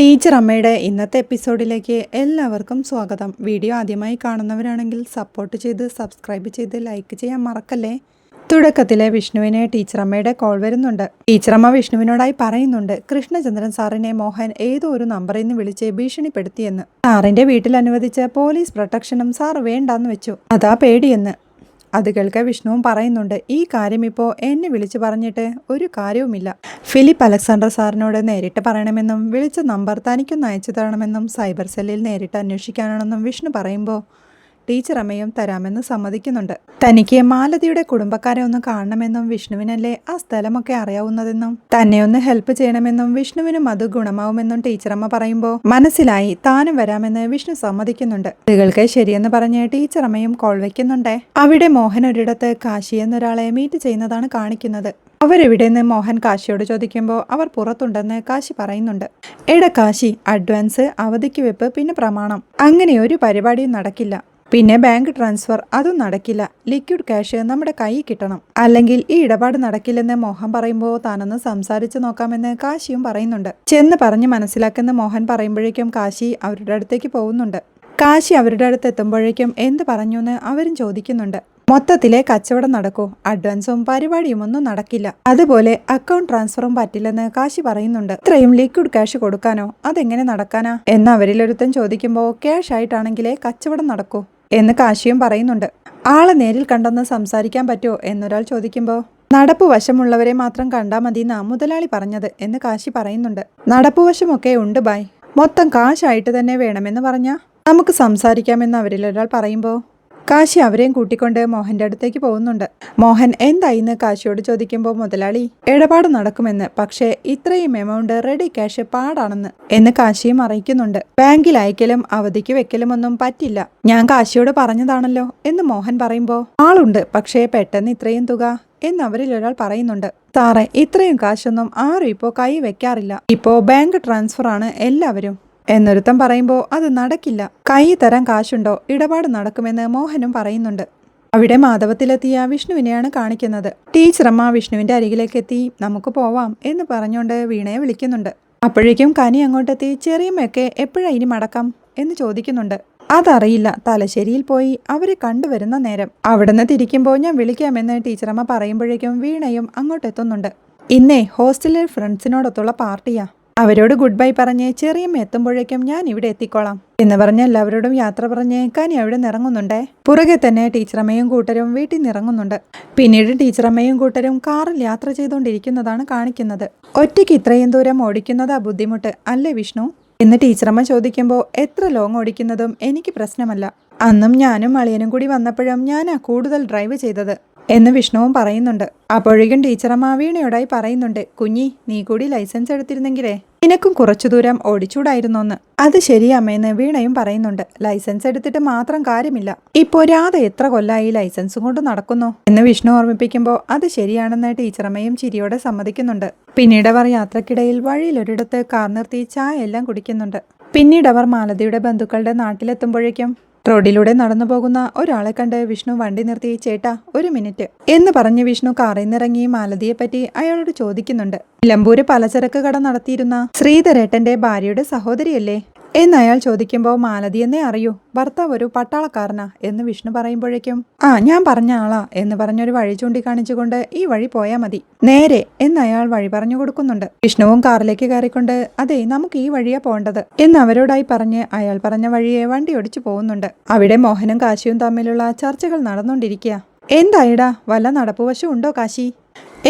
Teacher അമ്മയുടെ ഇന്നത്തെ എപ്പിസോഡിലേക്ക് എല്ലാവർക്കും സ്വാഗതം. വീഡിയോ ആദ്യമായി കാണുന്നവരാണെങ്കിൽ സപ്പോർട്ട് ചെയ്ത് സബ്സ്ക്രൈബ് ചെയ്ത് ലൈക്ക് ചെയ്യാൻ മറക്കല്ലേ? തുടക്കത്തിലെ വിഷ്ണുവിനെ ടീച്ചർ ടീച്ചറമ്മയുടെ കോൾ വരുന്നുണ്ട്. ടീച്ചറമ്മ വിഷ്ണുവിനോടായി പറയുന്നുണ്ട് കൃഷ്ണചന്ദ്രൻ സാറിനെ മോഹൻ ഏതോ ഒരു നമ്പറിൽ നിന്ന് വിളിച്ച് ഭീഷണിപ്പെടുത്തിയെന്ന്. സാറിന്റെ വീട്ടിൽ അനുവദിച്ച പോലീസ് പ്രൊട്ടക്ഷനും സാർ വേണ്ടാന്ന് വെച്ചു. അതാ പേടിയെന്ന്. അത് കേൾക്കെ വിഷ്ണുവും പറയുന്നുണ്ട് ഈ കാര്യം ഇപ്പോൾ എന്നെ വിളിച്ചു പറഞ്ഞിട്ട് ഒരു കാര്യവുമില്ല. ഫിലിപ്പ് അലക്സാണ്ടർ സാറിനോട് നേരിട്ട് പറയണമെന്നും വിളിച്ച നമ്പർ തനിക്കൊന്ന് അയച്ചു തരണമെന്നും സൈബർ സെല്ലിൽ നേരിട്ട് അന്വേഷിക്കാനാണെന്നും വിഷ്ണു പറയുമ്പോൾ ടീച്ചർ അമ്മയും തരാമെന്ന് സമ്മതിക്കുന്നുണ്ട്. തനിക്ക് മാലതിയുടെ കുടുംബക്കാരെ ഒന്ന് കാണണമെന്നും വിഷ്ണുവിനല്ലേ ആ സ്ഥലമൊക്കെ അറിയാവുന്നതെന്നും തന്നെ ഒന്ന് ഹെൽപ്പ് ചെയ്യണമെന്നും വിഷ്ണുവിനും അത് ഗുണമാവുമെന്നും ടീച്ചറമ്മ പറയുമ്പോൾ മനസ്സിലായി താനും വരാമെന്ന് വിഷ്ണു സമ്മതിക്കുന്നുണ്ട്. കുട്ടികൾക്ക് ശരിയെന്ന് പറഞ്ഞ് ടീച്ചറമ്മയും കോൾ വയ്ക്കുന്നുണ്ട് അവിടെ മോഹൻ ഒരിടത്ത് കാശി എന്നൊരാളെ മീറ്റ് ചെയ്യുന്നതാണ് കാണിക്കുന്നത്. അവരെവിടെന്ന് മോഹൻ കാശിയോട് ചോദിക്കുമ്പോൾ അവർ പുറത്തുണ്ടെന്ന് കാശി പറയുന്നുണ്ട്. എടാ കാശി അഡ്വാൻസ് അവധിക്ക് വെപ്പ് പിന്നെ പ്രമാണം. അങ്ങനെ ഒരു പരിപാടിയും നടക്കില്ല. പിന്നെ ബാങ്ക് ട്രാൻസ്ഫർ അതും നടക്കില്ല. ലിക്വിഡ് ക്യാഷ് നമ്മുടെ കൈ കിട്ടണം. അല്ലെങ്കിൽ ഈ ഇടപാട് നടക്കില്ലെന്ന് മോഹൻ പറയുമ്പോൾ താനൊന്ന് സംസാരിച്ചു നോക്കാമെന്ന് കാശിയും പറയുന്നുണ്ട്. ചെന്ന് പറഞ്ഞ് മനസ്സിലാക്കുന്ന മോഹൻ പറയുമ്പോഴേക്കും കാശി അവരുടെ അടുത്തേക്ക് പോകുന്നുണ്ട്. കാശി അവരുടെ അടുത്ത് എത്തുമ്പോഴേക്കും എന്ത് പറഞ്ഞു എന്ന് അവരും ചോദിക്കുന്നുണ്ട്. മൊത്തത്തിലെ കച്ചവടം നടക്കൂ. അഡ്വാൻസും പരിപാടിയും ഒന്നും നടക്കില്ല. അതുപോലെ അക്കൗണ്ട് ട്രാൻസ്ഫറും പറ്റില്ലെന്ന് കാശി പറയുന്നുണ്ട്. ഇത്രയും ലിക്വിഡ് ക്യാഷ് കൊടുക്കാനോ? അതെങ്ങനെ നടക്കാനാ? എന്ന് അവരിലൊരുത്തൻ ചോദിക്കുമ്പോൾ ക്യാഷ് ആയിട്ടാണെങ്കിലേ കച്ചവടം നടക്കൂ. എന്ന് കാശിയും പറയുന്നുണ്ട്. ആളെ നേരിൽ കണ്ടൊന്ന് സംസാരിക്കാൻ പറ്റുമോ? എന്നൊരാൾ ചോദിക്കുമ്പോൾ നടപ്പ് വശമുള്ളവരെ മാത്രം കണ്ടാൽ എന്നാ മുതലാളി പറഞ്ഞത് എന്ന് കാശി പറയുന്നുണ്ട്. നടപ്പ് വശമൊക്കെ ഉണ്ട് ബായ്. മൊത്തം കാശായിട്ട് തന്നെ വേണമെന്ന് പറഞ്ഞാ? നമുക്ക് സംസാരിക്കാമെന്ന് അവരിലൊരാൾ പറയുമ്പോൾ കാശി അവരെയും കൂട്ടിക്കൊണ്ട് മോഹന്റെ അടുത്തേക്ക് പോകുന്നുണ്ട്. മോഹൻ എന്തായിന്ന് കാശിയോട് ചോദിക്കുമ്പോൾ മുതലാളി? ഇടപാട് നടക്കുമെന്ന്. പക്ഷേ ഇത്രയും എമൗണ്ട് റെഡി ക്യാഷ് പാടാണെന്ന് എന്ന് കാശിയും അറിയിക്കുന്നുണ്ട്. ബാങ്കിൽ അയക്കലും അവധിക്ക് വെക്കലും ഒന്നും പറ്റില്ല. ഞാൻ കാശിയോട് പറഞ്ഞതാണല്ലോ എന്ന് മോഹൻ പറയുമ്പോൾ ആളുണ്ട്. പക്ഷേ പെട്ടെന്ന് ഇത്രയും തുക എന്ന് അവരിൽ ഒരാൾ പറയുന്നുണ്ട്. സാറേ ഇത്രയും കാശൊന്നും ആരും ഇപ്പോൾ കൈ വെക്കാറില്ല ഇപ്പോ ബാങ്ക് ട്രാൻസ്ഫർ ആണ് എല്ലാവരും. എന്നൊരുത്തൻ പറയുമ്പോൾ അത് നടക്കില്ല. കൈ തരാൻ കാശുണ്ടോ? ഇടപാട് നടക്കുമെന്ന് മോഹനും പറയുന്നുണ്ട്. അവിടെ മാധവത്തിലെത്തിയ വിഷ്ണുവിനെയാണ് കാണിക്കുന്നത്. ടീച്ചറമ്മ വിഷ്ണുവിന്റെ അരികിലേക്ക് എത്തി നമുക്ക് പോവാം എന്ന് പറഞ്ഞുകൊണ്ട് വീണയെ വിളിക്കുന്നുണ്ട്. അപ്പോഴേക്കും കനി അങ്ങോട്ടെത്തി ചെറിയമ്മയൊക്കെ എപ്പോഴാ ഇനി മടക്കാം? എന്ന് ചോദിക്കുന്നുണ്ട്. അതറിയില്ല. തലശ്ശേരിയിൽ പോയി അവരെ കണ്ടുവരുന്ന നേരം. അവിടുന്ന് തിരിക്കുമ്പോൾ ഞാൻ വിളിക്കാമെന്ന് ടീച്ചറമ്മ പറയുമ്പോഴേക്കും വീണയും അങ്ങോട്ടെത്തുന്നുണ്ട്. ഇന്നേ ഹോസ്റ്റലിൽ ഫ്രണ്ട്സിനോടൊത്തുള്ള പാർട്ടിയാ. അവരോട് ഗുഡ് ബൈ പറഞ്ഞ് ചെറിയമ്മ എത്തുമ്പോഴേക്കും ഞാൻ ഇവിടെ എത്തിക്കോളാം. എന്ന് പറഞ്ഞ് എല്ലാവരോടും യാത്ര പറഞ്ഞ് കനി അവിടെ നിറങ്ങുന്നുണ്ടേ? പുറകെ തന്നെ ടീച്ചറമ്മയും കൂട്ടരും വീട്ടിൽ നിറങ്ങുന്നുണ്ട്. പിന്നീട് ടീച്ചറമ്മയും കൂട്ടരും കാറിൽ യാത്ര ചെയ്തുകൊണ്ടിരിക്കുന്നതാണ് കാണിക്കുന്നത്. ഒറ്റയ്ക്ക് ഇത്രയും ദൂരം ഓടിക്കുന്നതാ ബുദ്ധിമുട്ട് അല്ലേ വിഷ്ണു? എന്ന് ടീച്ചറമ്മ ചോദിക്കുമ്പോൾ എത്ര ലോങ് ഓടിക്കുന്നതും എനിക്ക് പ്രശ്നമല്ല. അന്നും ഞാനും അളിയനും കൂടി വന്നപ്പോഴും ഞാനാ കൂടുതൽ ഡ്രൈവ് ചെയ്തത്. എന്ന് വിഷ്ണുവും പറയുന്നുണ്ട്. അപ്പോഴേക്കും ടീച്ചറമ്മ വീണയോടായി പറയുന്നുണ്ട് കുഞ്ഞി നീ കൂടി ലൈസൻസ് എടുത്തിരുന്നെങ്കിലേ നിനക്കും കുറച്ചു ദൂരം ഓടിച്ചൂടായിരുന്നോന്ന്. അത് ശരിയമ്മയെന്ന് വീണയും പറയുന്നുണ്ട്. ലൈസൻസ് എടുത്തിട്ട് മാത്രം കാര്യമില്ല. ഇപ്പോ രാധ എത്ര കൊല്ലായി ലൈസൻസും കൊണ്ട് നടക്കുന്നു? എന്ന് വിഷ്ണു ഓർമ്മിപ്പിക്കുമ്പോൾ അത് ശരിയാണെന്ന് ടീച്ചറമ്മയും ചിരിയോടെ സമ്മതിക്കുന്നുണ്ട്. പിന്നീട് അവർ യാത്രക്കിടയിൽ വഴിയിൽ ഒരിടത്ത് കാർ നിർത്തി ചായ എല്ലാം കുടിക്കുന്നുണ്ട്. പിന്നീട് അവർ മാലതിയുടെ ബന്ധുക്കളുടെ നാട്ടിലെത്തുമ്പോഴേക്കും റോഡിലൂടെ നടന്നു പോകുന്ന ഒരാളെ കണ്ട് വിഷ്ണു വണ്ടി നിർത്തി ചേട്ടാ ഒരു മിനിറ്റ് എന്ന് പറഞ്ഞ് വിഷ്ണു കാറിൽ നിന്നിറങ്ങി മാലതിയെപ്പറ്റി അയാളോട് ചോദിക്കുന്നുണ്ട്. നിലമ്പൂര് പലചരക്ക് കട നടത്തിയിരുന്ന ശ്രീധരേട്ടന്റെ ഭാര്യയുടെ സഹോദരിയല്ലേ? എന്ന് അയാൾ ചോദിക്കുമ്പോൾ മാലതി എന്നേ അറിയൂ. ഭർത്താവ് ഒരു പട്ടാളക്കാരനാ എന്ന് വിഷ്ണു പറയുമ്പോഴേക്കും ആ ഞാൻ പറഞ്ഞ ആളാ എന്ന് പറഞ്ഞൊരു വഴി ചൂണ്ടിക്കാണിച്ചുകൊണ്ട് ഈ വഴി പോയാൽ മതി. നേരെ എന്ന് അയാൾ വഴി പറഞ്ഞു കൊടുക്കുന്നുണ്ട്. വിഷ്ണുവും കാറിലേക്ക് കയറിക്കൊണ്ട് അതെ നമുക്ക് ഈ വഴിയാ പോകേണ്ടത് എന്ന് അവരോടായി പറഞ്ഞ് അയാൾ പറഞ്ഞ വഴിയെ വണ്ടി ഓടിച്ചു പോകുന്നുണ്ട്. അവിടെ മോഹനും കാശിയും തമ്മിലുള്ള ചർച്ചകൾ നടന്നുകൊണ്ടിരിക്കുക എന്തായിടാ? വല്ല നടപ്പുവശം ഉണ്ടോ കാശി?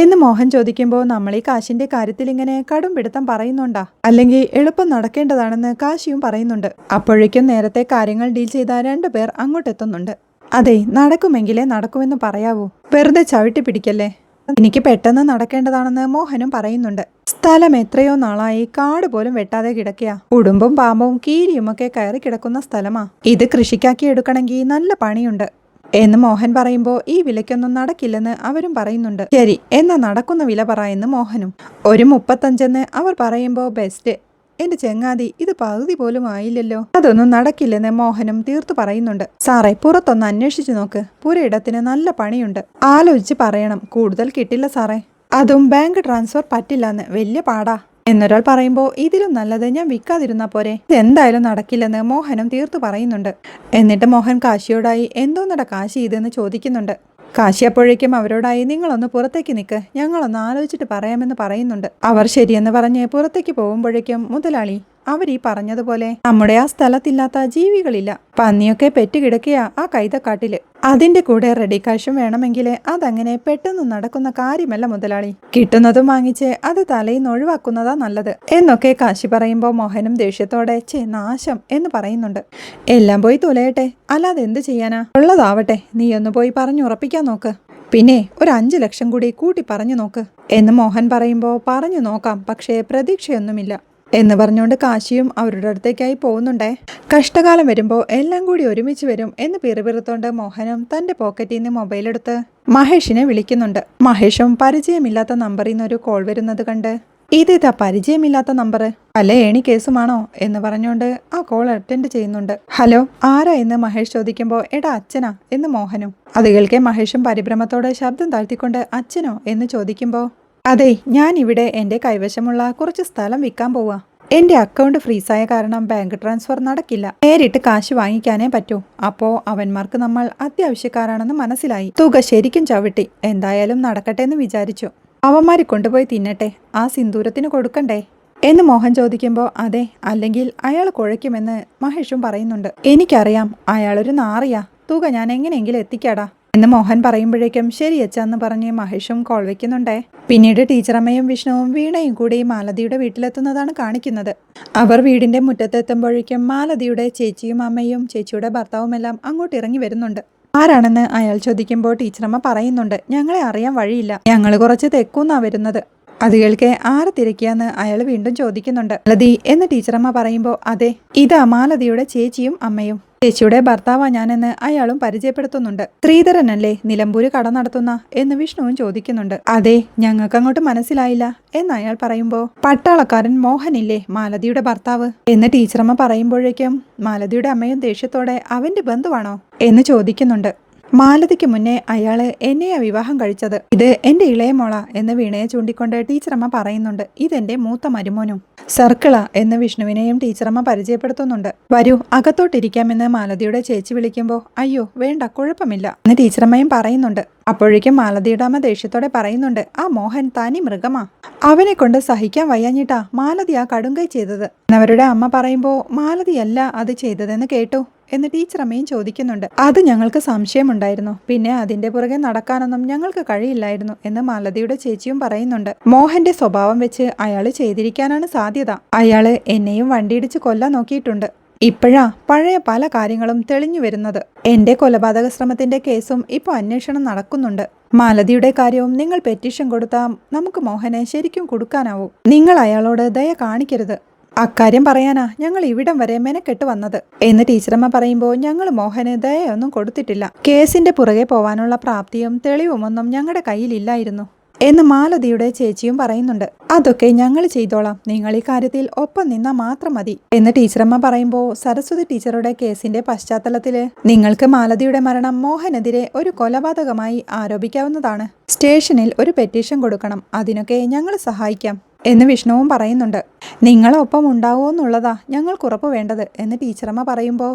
എന്ന് മോഹൻ ചോദിക്കുമ്പോൾ നമ്മൾ ഈ കാശിന്റെ കാര്യത്തിൽ ഇങ്ങനെ കടും പിടുത്തം പറയുന്നുണ്ടാ? അല്ലെങ്കിൽ എളുപ്പം നടക്കേണ്ടതാണെന്ന് കാശിയും പറയുന്നുണ്ട്. അപ്പോഴേക്കും നേരത്തെ കാര്യങ്ങൾ ഡീൽ ചെയ്ത രണ്ടുപേർ അങ്ങോട്ടെത്തുന്നുണ്ട് അതെ നടക്കുമെങ്കിലേ നടക്കുമെന്ന് പറയാവൂ. വെറുതെ ചവിട്ടി പിടിക്കല്ലേ? എനിക്ക് പെട്ടെന്ന് നടക്കേണ്ടതാണെന്ന് മോഹനും പറയുന്നുണ്ട്. സ്ഥലം എത്രയോ നാളായി കാട് പോലും വെട്ടാതെ കിടക്കുക ഉടുമ്പും പാമ്പും കീരിയുമൊക്കെ കയറി കിടക്കുന്ന സ്ഥലമാ. ഇത് കൃഷിക്കാക്കി എടുക്കണമെങ്കിൽ നല്ല പണിയുണ്ട്. എന്ന് മോഹൻ പറയുമ്പോൾ ഈ വിലയ്ക്കൊന്നും നടക്കില്ലെന്ന് അവരും പറയുന്നുണ്ട്. ശരി എന്നാ നടക്കുന്ന വില പറ എന്ന് മോഹനും. ഒരു മുപ്പത്തഞ്ചെന്ന് അവർ പറയുമ്പോൾ ബെസ്റ്റ്. എന്റെ ചെങ്ങാതി ഇത് പകുതി പോലും ആയില്ലല്ലോ. അതൊന്നും നടക്കില്ലെന്ന് മോഹനും തീർത്തു പറയുന്നുണ്ട്. സാറേ പുറത്തൊന്ന് അന്വേഷിച്ചു നോക്ക്. പുരയിടത്തിന് നല്ല പണിയുണ്ട്. ആലോചിച്ച് പറയണം. കൂടുതൽ കിട്ടില്ല സാറേ. അതും ബാങ്ക് ട്രാൻസ്ഫർ പറ്റില്ലെന്ന്. വലിയ പാടാ. എന്നൊരാൾ പറയുമ്പോൾ ഇതിലും നല്ലത് ഞാൻ വിൽക്കാതിരുന്നാ പോരെ. ഇതെന്തായാലും നടക്കില്ലെന്ന് മോഹനം തീർത്തു പറയുന്നുണ്ട്. എന്നിട്ട് മോഹൻ കാശിയോടായി എന്തോന്നട കാശി ഇതെന്ന് ചോദിക്കുന്നുണ്ട്. കാശി അപ്പോഴേക്കും അവരോടായി നിങ്ങളൊന്ന് പുറത്തേക്ക് നിൽക്ക് ഞങ്ങളൊന്ന് ആലോചിച്ചിട്ട് പറയാമെന്ന് പറയുന്നുണ്ട്. അവർ ശരിയെന്ന് പറഞ്ഞ് പുറത്തേക്ക് പോകുമ്പോഴേക്കും മുതലാളി അവർ ഈ പറഞ്ഞതുപോലെ നമ്മുടെ ആ സ്ഥലത്തില്ലാത്ത ജീവികളില്ല. പന്നിയൊക്കെ പെറ്റുകിടക്കുക ആ കൈതക്കാട്ടിൽ. അതിന്റെ കൂടെ റെഡി കാശും വേണമെങ്കിൽ അതങ്ങനെ പെട്ടെന്ന് നടക്കുന്ന കാര്യമല്ല മുതലാളി. കിട്ടുന്നതും വാങ്ങിച്ച് അത് തലയിൽ ഒഴിവാക്കുന്നതാ നല്ലത്. എന്നൊക്കെ കാശി പറയുമ്പോൾ മോഹനും ദേഷ്യത്തോടെ ചേ നാശം എന്ന് പറയുന്നുണ്ട്. എല്ലാം പോയി തുലയട്ടെ. അല്ലാതെ എന്ത് ചെയ്യാനാ? ഉള്ളതാവട്ടെ. നീ ഒന്ന് പോയി പറഞ്ഞുറപ്പിക്കാൻ നോക്ക്. പിന്നെ ഒരു അഞ്ചു ലക്ഷം കൂടി കൂട്ടി പറഞ്ഞു നോക്ക്. എന്ന് മോഹൻ പറയുമ്പോൾ പറഞ്ഞു നോക്കാം. പക്ഷേ പ്രതീക്ഷയൊന്നുമില്ല. എന്ന് പറഞ്ഞുകൊണ്ട് കാശിയും അവരുടെ അടുത്തേക്കായി പോകുന്നുണ്ടേ. കഷ്ടകാലം വരുമ്പോൾ എല്ലാം കൂടി ഒരുമിച്ച് വരും എന്ന് പിറുപിറുത്തോണ്ട് മോഹനും തന്റെ പോക്കറ്റിൽ നിന്ന് മൊബൈൽ എടുത്ത് മഹേഷിനെ വിളിക്കുന്നുണ്ട്. മഹേഷും പരിചയമില്ലാത്ത നമ്പറിൽ നിന്നൊരു കോൾ വരുന്നത് കണ്ട് ഇതേതാ പരിചയമില്ലാത്ത നമ്പർ. അല്ലെ ഏണി കേസുമാണോ? എന്ന് പറഞ്ഞുകൊണ്ട് ആ കോൾ അറ്റൻഡ് ചെയ്യുന്നുണ്ട്. ഹലോ ആരാ എന്ന് മഹേഷ് ചോദിക്കുമ്പോൾ എടാ അച്ഛനാ എന്ന് മോഹനും. അത് കേൾക്കെ മഹേഷും പരിഭ്രമത്തോടെ ശബ്ദം താഴ്ത്തിക്കൊണ്ട് അച്ഛനോ? എന്ന് ചോദിക്കുമ്പോൾ അതെ ഞാൻ ഇവിടെ എന്റെ കൈവശമുള്ള കുറച്ച് സ്ഥലം വിൽക്കാൻ പോവാ. എന്റെ അക്കൗണ്ട് ഫ്രീസായ കാരണം ബാങ്ക് ട്രാൻസ്ഫർ നടക്കില്ല. നേരിട്ട് കാശ് വാങ്ങിക്കാനേ പറ്റൂ. അപ്പോ അവന്മാർക്ക് നമ്മൾ അത്യാവശ്യക്കാരാണെന്ന് മനസ്സിലായി. തുക ശരിക്കും ചവിട്ടി. എന്തായാലും നടക്കട്ടെ എന്ന് വിചാരിച്ചു. അവന്മാരി കൊണ്ടുപോയി തിന്നട്ടെ. ആ സിന്ദൂരത്തിന് കൊടുക്കണ്ടേ? എന്ന് മോഹൻ ചോദിക്കുമ്പോൾ അതെ അല്ലെങ്കിൽ അയാൾ കുഴയ്ക്കുമെന്ന് മഹേഷും പറയുന്നുണ്ട്. എനിക്കറിയാം അയാളൊരു നാറിയാ. തുക ഞാൻ എങ്ങനെയെങ്കിലും എത്തിക്കാടാ. എന്ന് മോഹൻ പറയുമ്പോഴേക്കും ശരി അച്ഛ എന്ന് പറഞ്ഞ് മഹേഷും കോൾ വെക്കുന്നുണ്ടേ. പിന്നീട് ടീച്ചറമ്മയും വിഷ്ണുവും വീണയും കൂടി മാലതിയുടെ വീട്ടിലെത്തുന്നതാണ് കാണിക്കുന്നത്. അവർ വീടിന്റെ മുറ്റത്തെത്തുമ്പോഴേക്കും മാലതിയുടെ ചേച്ചിയും അമ്മയും ചേച്ചിയുടെ ഭർത്താവുമെല്ലാം അങ്ങോട്ട് ഇറങ്ങി വരുന്നുണ്ട്. ആരാണെന്ന്? അയാൾ ചോദിക്കുമ്പോൾ ടീച്ചറമ്മ പറയുന്നുണ്ട് ഞങ്ങളെ അറിയാൻ വഴിയില്ല. ഞങ്ങൾ കുറച്ച് തെക്കൂന്നാ വരുന്നത്. അത് കേൾക്കെ ആരെ തിരക്കിയാന്ന് അയാൾ വീണ്ടും ചോദിക്കുന്നുണ്ട്. മാലതി എന്ന് ടീച്ചറമ്മ പറയുമ്പോൾ അതെ ഇതാ മാലതിയുടെ ചേച്ചിയും അമ്മയും. ചേച്ചിയുടെ ഭർത്താവാ ഞാനെന്ന് അയാളും പരിചയപ്പെടുത്തുന്നുണ്ട്. ശ്രീധരനല്ലേ നിലമ്പൂര് കട നടത്തുന്ന? എന്ന് വിഷ്ണുവും ചോദിക്കുന്നുണ്ട്. അതെ ഞങ്ങൾക്ക് അങ്ങോട്ട് മനസ്സിലായില്ല എന്ന് അയാൾ പറയുമ്പോൾ പട്ടാളക്കാരൻ മോഹനില്ലേ മാലതിയുടെ ഭർത്താവ്? എന്ന് ടീച്ചറമ്മ പറയുമ്പോഴേക്കും മാലതിയുടെ അമ്മയും ദേഷ്യത്തോടെ അവന്റെ ബന്ധുവാണോ? എന്ന് ചോദിക്കുന്നുണ്ട്. മാലതിക്ക് മുന്നേ അയാൾ എന്നെയാ വിവാഹം കഴിച്ചത്? ഇത് എന്റെ ഇളയ മോള എന്ന് വീണയെ ചൂണ്ടിക്കൊണ്ട് ടീച്ചറമ്മ പറയുന്നുണ്ട്. ഇതെന്റെ മൂത്ത മരുമോനും. സർക്കിള എന്ന് വിഷ്ണുവിനെയും ടീച്ചറമ്മ പരിചയപ്പെടുത്തുന്നുണ്ട്. വരൂ അകത്തോട്ടിരിക്കാമെന്ന് മാലതിയുടെ ചേച്ചി വിളിക്കുമ്പോൾ അയ്യോ വേണ്ട കുഴപ്പമില്ല എന്ന് ടീച്ചറമ്മയും പറയുന്നുണ്ട്. അപ്പോഴേക്കും മാലതിയുടെ അമ്മ ദേഷ്യത്തോടെ പറയുന്നുണ്ട് ആ മോഹൻ താനി മൃഗമാ. അവനെ കൊണ്ട് സഹിക്കാൻ വയ്യാഞ്ഞിട്ടാ മാലതി ആ കടുങ്കൈ ചെയ്തത്. എന്നവരുടെ അമ്മ പറയുമ്പോൾ മാലതിയല്ല അത് ചെയ്തതെന്ന് കേട്ടു. എന്ന് ടീച്ചർ അമ്മയും ചോദിക്കുന്നുണ്ട്. അത് ഞങ്ങൾക്ക് സംശയമുണ്ടായിരുന്നു. പിന്നെ അതിന്റെ പുറകെ നടക്കാനൊന്നും ഞങ്ങൾക്ക് കഴിയില്ലായിരുന്നു എന്ന് മാലതിയുടെ ചേച്ചിയും പറയുന്നുണ്ട്. മോഹന്റെ സ്വഭാവം വെച്ച് അയാൾ ചെയ്തിരിക്കാനാണ് സാധ്യത. അയാൾ എന്നെയും വണ്ടിയിടിച്ച് കൊല്ലാൻ നോക്കിയിട്ടുണ്ട്. ഇപ്പോഴാ പഴയ പല കാര്യങ്ങളും തെളിഞ്ഞു വരുന്നത്. എന്റെ കൊലപാതക ശ്രമത്തിന്റെ കേസും ഇപ്പോൾ അന്വേഷണം നടക്കുന്നുണ്ട്. മാലതിയുടെ കാര്യവും നിങ്ങൾ പെറ്റീഷൻ കൊടുത്താൽ നമുക്ക് മോഹനെ ശരിക്കും കൊടുക്കാനാവും. നിങ്ങൾ അയാളോട് ദയ കാണിക്കരുത്. അക്കാര്യം പറയാനാ. ഞങ്ങൾ ഇവിടം വരെ മെനക്കെട്ട് വന്നത്. എന്ന് ടീച്ചറമ്മ പറയുമ്പോൾ ഞങ്ങൾ മോഹന് ദയൊന്നും കൊടുത്തിട്ടില്ല. കേസിന്റെ പുറകെ പോവാനുള്ള പ്രാപ്തിയും തെളിവുമൊന്നും ഞങ്ങളുടെ കയ്യിലില്ലായിരുന്നു. എന്ന് മാലതിയുടെ ചേച്ചിയും പറയുന്നുണ്ട്. അതൊക്കെ ഞങ്ങൾ ചെയ്തോളാം. നിങ്ങൾ ഈ കാര്യത്തിൽ ഒപ്പം നിന്നാ മാത്രം മതി. എന്ന് ടീച്ചറമ്മ പറയുമ്പോൾ സരസ്വതി ടീച്ചറുടെ കേസിന്റെ പശ്ചാത്തലത്തിൽ നിങ്ങൾക്ക് മാലതിയുടെ മരണം മോഹനെതിരെ ഒരു കൊലപാതകമായി ആരോപിക്കാവുന്നതാണ്. സ്റ്റേഷനിൽ ഒരു പെറ്റീഷൻ കൊടുക്കണം. അതിനൊക്കെ ഞങ്ങൾ സഹായിക്കാം. എന്ന് വിഷ്ണുവും പറയുന്നുണ്ട്. നിങ്ങളൊപ്പം ഉണ്ടാവുമെന്നുള്ളതാ ഞങ്ങൾക്ക് ഉറപ്പ് വേണ്ടത് എന്ന് ടീച്ചറമ്മ പറയുമ്പോൾ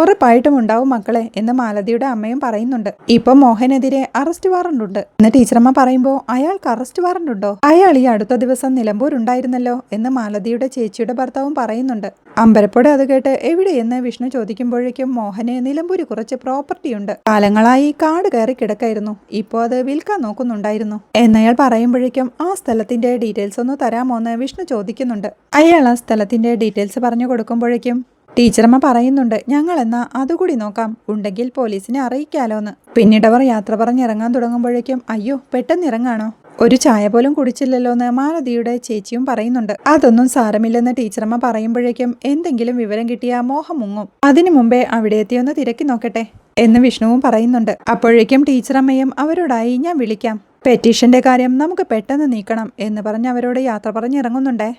ഉറപ്പായിട്ടും ഉണ്ടാവും മക്കളെ എന്ന് മാലതിയുടെ അമ്മയും പറയുന്നുണ്ട്. ഇപ്പൊ മോഹനെതിരെ അറസ്റ്റ് വാറണ്ട് ഉണ്ട് എന്ന് ടീച്ചറമ്മ പറയുമ്പോ അയാൾക്ക് അറസ്റ്റ് വാറണ്ട് ഉണ്ടോ അയാൾ ഈ അടുത്ത ദിവസം നിലമ്പൂർ ഉണ്ടായിരുന്നല്ലോ എന്ന് മാലതിയുടെ ചേച്ചിയുടെ ഭർത്താവും പറയുന്നുണ്ട്. അമ്പരപ്പോടെ അത് കേട്ട് എവിടെയെന്ന് വിഷ്ണു ചോദിക്കുമ്പോഴേക്കും മോഹന് നിലമ്പൂര് കുറച്ച് പ്രോപ്പർട്ടി ഉണ്ട്. കാലങ്ങളായി കാട് കയറി കിടക്കായിരുന്നു. ഇപ്പോൾ അത് വിൽക്കാൻ നോക്കുന്നുണ്ടായിരുന്നു. എന്നയാൾ പറയുമ്പോഴേക്കും ആ സ്ഥലത്തിന്റെ ഡീറ്റെയിൽസ് ഒന്ന് തരാമോ എന്ന് വിഷ്ണു ചോദിക്കുന്നുണ്ട്. അയാൾ ആ സ്ഥലത്തിന്റെ ഡീറ്റെയിൽസ് പറഞ്ഞു കൊടുക്കുമ്പോഴേക്കും ടീച്ചറമ്മ പറയുന്നുണ്ട് ഞങ്ങൾ എന്നാ അതുകൂടി നോക്കാം. ഉണ്ടെങ്കിൽ പോലീസിനെ അറിയിക്കാലോ എന്ന് പിന്നീട് അവർ യാത്ര പറഞ്ഞിറങ്ങാൻ തുടങ്ങുമ്പോഴേക്കും അയ്യോ പെട്ടെന്ന് ഇറങ്ങാണോ ഒരു ചായ പോലും കുടിച്ചില്ലല്ലോ എന്ന് മാലതിയുടെ ചേച്ചിയും പറയുന്നുണ്ട്. അതൊന്നും സാരമില്ലെന്ന് ടീച്ചറമ്മ പറയുമ്പോഴേക്കും എന്തെങ്കിലും വിവരം കിട്ടിയാ മോഹം മുങ്ങും. അതിനു മുമ്പേ അവിടെ എത്തിയൊന്ന് തിരക്കി നോക്കട്ടെ എന്ന് വിഷ്ണുവും പറയുന്നുണ്ട്. അപ്പോഴേക്കും ടീച്ചറമ്മയും അവരോടായി ഞാൻ വിളിക്കാം. പെറ്റീഷന്റെ കാര്യം നമുക്ക് പെട്ടെന്ന് നീക്കണം എന്ന് പറഞ്ഞ് അവരോട് യാത്ര പറഞ്ഞിറങ്ങുന്നുണ്ടേ.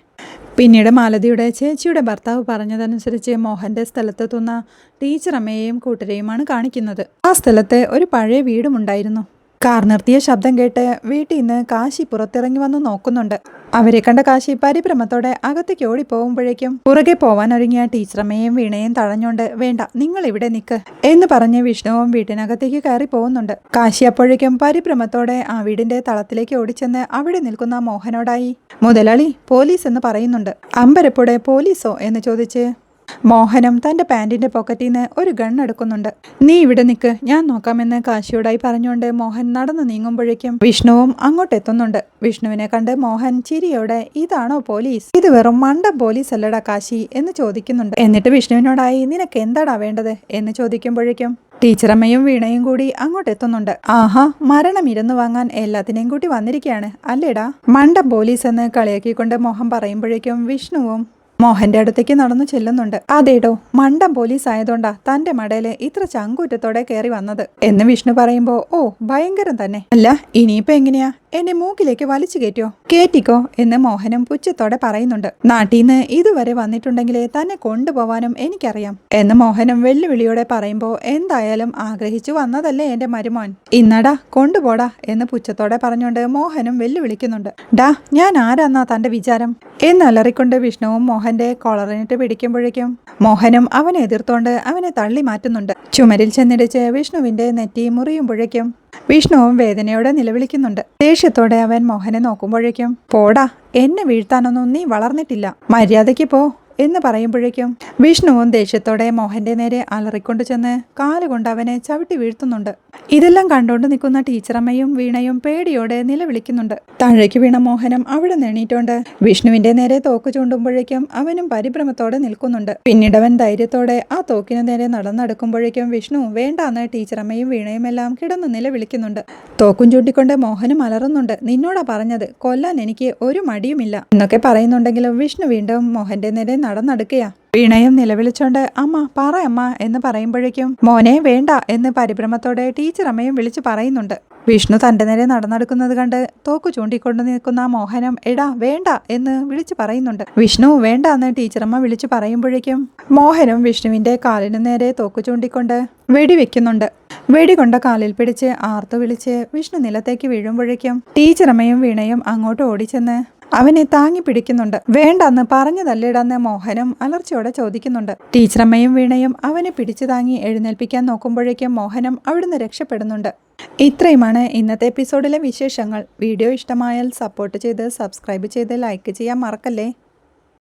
പിന്നീട് മാലതിയുടെ ചേച്ചിയുടെ ഭർത്താവ് പറഞ്ഞതനുസരിച്ച് മോഹന്റെ സ്ഥലത്തെത്തുന്ന ടീച്ചറമ്മയെയും കൂട്ടരെയുമാണ് കാണിക്കുന്നത്. ആ സ്ഥലത്തെ ഒരു പഴയ വീടുമുണ്ടായിരുന്നു. കാർ നിർത്തിയ ശബ്ദം കേട്ട് വീട്ടിൽ നിന്ന് കാശി പുറത്തിറങ്ങി വന്ന് നോക്കുന്നുണ്ട്. അവരെ കണ്ട കാശി പരിഭ്രമത്തോടെ അകത്തേക്ക് ഓടിപ്പോകുമ്പോഴേക്കും പുറകെ പോവാൻ ഒരുങ്ങിയ ടീച്ചറമ്മയും വീണയും തഴഞ്ഞുകൊണ്ട് വേണ്ട നിങ്ങൾ ഇവിടെ നിൽക്ക് എന്ന് പറഞ്ഞ് വിഷ്ണുവും വീട്ടിനകത്തേക്ക് കയറി പോകുന്നുണ്ട്. കാശി അപ്പോഴേക്കും പരിഭ്രമത്തോടെ ആ വീടിന്റെ തളത്തിലേക്ക് ഓടിച്ചെന്ന് അവിടെ നിൽക്കുന്ന മോഹനോടായി മുതലാളി പോലീസ് എന്ന് പറയുന്നുണ്ട്. അമ്പരപ്പുടെ പോലീസോ? എന്ന് ചോദിച്ച് മോഹനം തന്റെ പാന്റിന്റെ പോക്കറ്റിൽ നിന്ന് ഒരു ഗൺ എടുക്കുന്നുണ്ട്. നീ ഇവിടെ നിൽക്ക് ഞാൻ നോക്കാമെന്ന് കാശിയോടായി പറഞ്ഞുകൊണ്ട് മോഹൻ നടന്നു നീങ്ങുമ്പോഴേക്കും വിഷ്ണുവും അങ്ങോട്ട് എത്തുന്നുണ്ട്. വിഷ്ണുവിനെ കണ്ട് മോഹൻ ചിരിയോടെ ഇതാണോ പോലീസ്? ഇത് വെറും മണ്ട പോലീസ് അല്ലടാ കാശി എന്ന് ചോദിക്കുന്നുണ്ട്. എന്നിട്ട് വിഷ്ണുവിനോടായി നിനക്ക് എന്താടാ വേണ്ടത്? എന്ന് ചോദിക്കുമ്പോഴേക്കും ടീച്ചറമ്മയും വീണയും കൂടി അങ്ങോട്ട് എത്തുന്നുണ്ട്. ആഹാ മരണം ഇരുന്ന് വാങ്ങാൻ എല്ലാത്തിനെയും കൂട്ടി വന്നിരിക്കുകയാണ് അല്ലേടാ? മണ്ട പോലീസ് എന്ന് കളിയാക്കിക്കൊണ്ട് മോഹൻ പറയുമ്പോഴേക്കും വിഷ്ണുവും മോഹന്റെ അടുത്തേക്ക് നടന്നു ചെല്ലുന്നുണ്ട്. അതേടോ മണ്ടം പോലീസ് ആയതുകൊണ്ടാ തന്റെ മടയിൽ ഇത്ര ചങ്കൂറ്റത്തോടെ കയറി വന്നത്. എന്ന് വിഷ്ണു പറയുമ്പോ ഓ ഭയങ്കരം തന്നെ. അല്ല ഇനിയിപ്പോ എങ്ങനെയാ? എന്നെ മൂക്കിലേക്ക് വലിച്ചു കയറ്റോ കേറ്റിക്കോ എന്ന് മോഹനും പുച്ഛത്തോടെ പറയുന്നുണ്ട്. നാട്ടീന്ന് ഇതുവരെ വന്നിട്ടുണ്ടെങ്കിലേ തന്നെ കൊണ്ടുപോവാനും എനിക്കറിയാം എന്ന് മോഹനും വെല്ലുവിളിയോടെ പറയുമ്പോ എന്തായാലും ആഗ്രഹിച്ചു വന്നതല്ലേ എന്റെ മരുമോൻ. ഇന്നടാ കൊണ്ടുപോടാ എന്ന് പുച്ഛത്തോടെ പറഞ്ഞുകൊണ്ട് മോഹനും വെല്ലുവിളിക്കുന്നുണ്ട്. ഡാ ഞാൻ ആരാന്നാ തന്റെ വിചാരം? എന്നലറിക്കൊണ്ട് വിഷ്ണുവും മോഹന്റെ കോളറിനിട്ട് പിടിക്കുമ്പോഴേക്കും മോഹനും അവനെ എതിർത്തോണ്ട് അവനെ തള്ളി മാറ്റുന്നുണ്ട്. ചുമരിൽ ചെന്നിടിച്ച് വിഷ്ണുവിന്റെ നെറ്റി മുറിയുമ്പോഴേക്കും വിഷ്ണുവും വേദനയോടെ നിലവിളിക്കുന്നുണ്ട്. ദേഷ്യത്തോടെ അവൻ മോഹനെ നോക്കുമ്പോഴേക്കും പോടാ എന്നെ വീഴ്ത്താനൊന്നും നീ വളർന്നിട്ടില്ല. മര്യാദയ്ക്ക് പോ എന്ന് പറയുമ്പോഴേക്കും വിഷ്ണുവും ദേഷ്യത്തോടെ മോഹന്റെ നേരെ അലറിക്കൊണ്ട് ചെന്ന് കാലുകൊണ്ട് അവനെ ചവിട്ടി വീഴ്ത്തുന്നുണ്ട്. ഇതെല്ലാം കണ്ടുകൊണ്ട് നിൽക്കുന്ന ടീച്ചറമ്മയും വീണയും പേടിയോടെ നിലവിളിക്കുന്നുണ്ട്. താഴേക്ക് വീണ മോഹനം അവിടെ എണീറ്റോണ്ട് വിഷ്ണുവിന്റെ നേരെ തോക്ക് ചൂണ്ടുമ്പോഴേക്കും അവനും പരിഭ്രമത്തോടെ നിൽക്കുന്നുണ്ട്. പിന്നീട് അവൻ ധൈര്യത്തോടെ ആ തോക്കിനു നേരെ നടന്നെടുക്കുമ്പോഴേക്കും വിഷ്ണു വേണ്ടാന്ന് ടീച്ചറമ്മയും വീണയും എല്ലാം കിടന്ന് നിലവിളിക്കുന്നുണ്ട്. തോക്കും ചൂണ്ടിക്കൊണ്ട് മോഹനും അലറുന്നുണ്ട്. നിന്നോടാ പറഞ്ഞത് കൊല്ലാൻ എനിക്ക് ഒരു മടിയുമില്ല എന്നൊക്കെ പറയുന്നുണ്ടെങ്കിലും വിഷ്ണു വീണ്ടും മോഹന്റെ നേരെ നടന്നെടുക്കയാ. വീണയും നിലവിളിച്ചോണ്ട് അമ്മ പറ അമ്മ എന്ന് പറയുമ്പോഴേക്കും മോനെ വേണ്ട എന്ന് പരിഭ്രമത്തോടെ ടീച്ചർ അമ്മയും വിളിച്ചു പറയുന്നുണ്ട്. വിഷ്ണു തന്റെ നേരെ നടന്നെടുക്കുന്നത് കണ്ട് തോക്ക് ചൂണ്ടിക്കൊണ്ട് നിൽക്കുന്ന മോഹനം എടാ വേണ്ട എന്ന് വിളിച്ചു പറയുന്നുണ്ട്. വിഷ്ണു വേണ്ട എന്ന് ടീച്ചറമ്മ വിളിച്ചു പറയുമ്പോഴേക്കും മോഹനും വിഷ്ണുവിന്റെ കാലിനു നേരെ തോക്ക് ചൂണ്ടിക്കൊണ്ട് വെടിവെക്കുന്നുണ്ട്. വെടികൊണ്ട കാലിൽ പിടിച്ച് ആർത്തു വിളിച്ച് വിഷ്ണു നിലത്തേക്ക് വീഴുമ്പോഴേക്കും ടീച്ചറമ്മയും വീണയും അങ്ങോട്ട് ഓടിച്ചെന്ന് അവനെ താങ്ങി പിടിക്കുന്നുണ്ട്. വേണ്ടെന്ന് പറഞ്ഞതല്ലേടെന്ന് മോഹനും അലർച്ചയോടെ ചോദിക്കുന്നുണ്ട്. ടീച്ചറമ്മയും വീണയും അവനെ പിടിച്ചു താങ്ങി എഴുന്നേൽപ്പിക്കാൻ നോക്കുമ്പോഴേക്കും മോഹനം അവിടുന്ന് രക്ഷപ്പെടുന്നുണ്ട്. ഇത്രയുമാണ് ഇന്നത്തെ എപ്പിസോഡിലെ വിശേഷങ്ങൾ. വീഡിയോ ഇഷ്ടമായാൽ സപ്പോർട്ട് ചെയ്ത് സബ്സ്ക്രൈബ് ചെയ്ത് ലൈക്ക് ചെയ്യാൻ മറക്കല്ലേ?